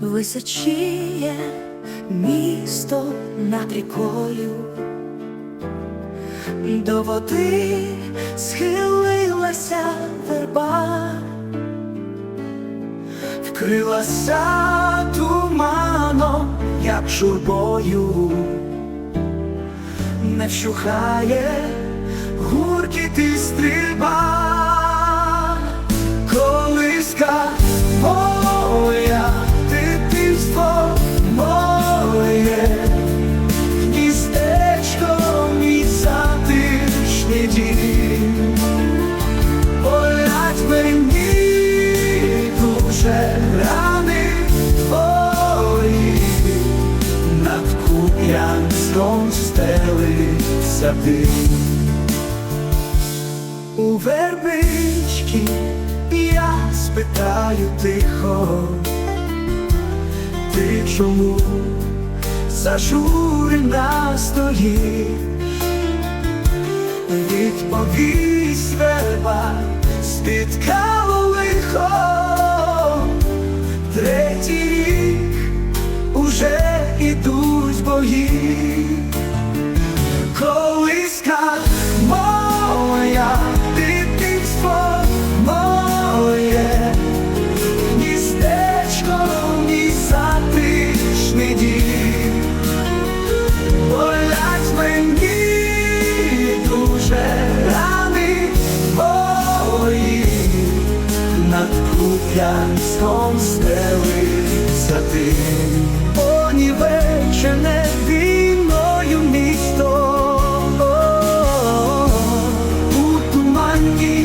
височіє місто над рікою, до води схилилася верба, вкрилася туманом, як журбою, не вщухає гуркіт і стрільба, куп'янськом стелиться дим. У вербички я спитаю тихо, ти чому зажурена стоїш? Відповість верба спіткало лихо, Куп'янськом стелиться дим. Понівечене війною місто у туманній